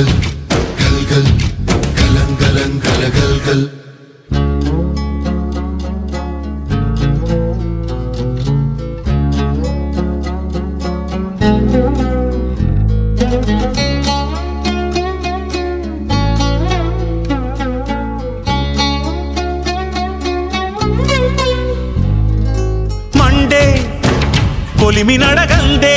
கல்கல் கல்கல் கலங்கலங்கலகல்கள் Monday கொலிமி நடகந்தே.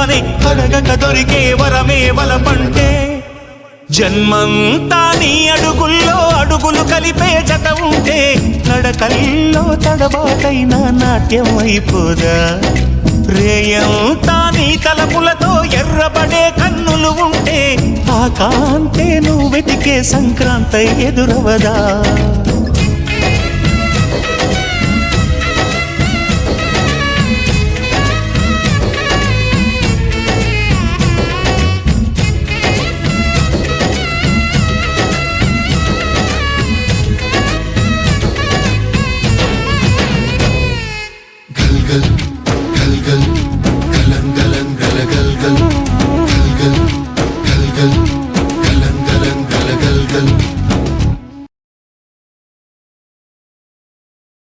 అడగక దొరికే వరమే వలపంటే జన్మంతా నీ అడుగుల్లో అడుగులు కలిపే జత ఉంటే నడకల్లో తడబాటైన నాట్యం అయిపోదా? రేయంతా నీ తలపులతో ఎర్రబడే కన్నులు ఉంటే ఆ కాంతే నువ్వు వెతికే సంక్రాంతి ఎదురవదా?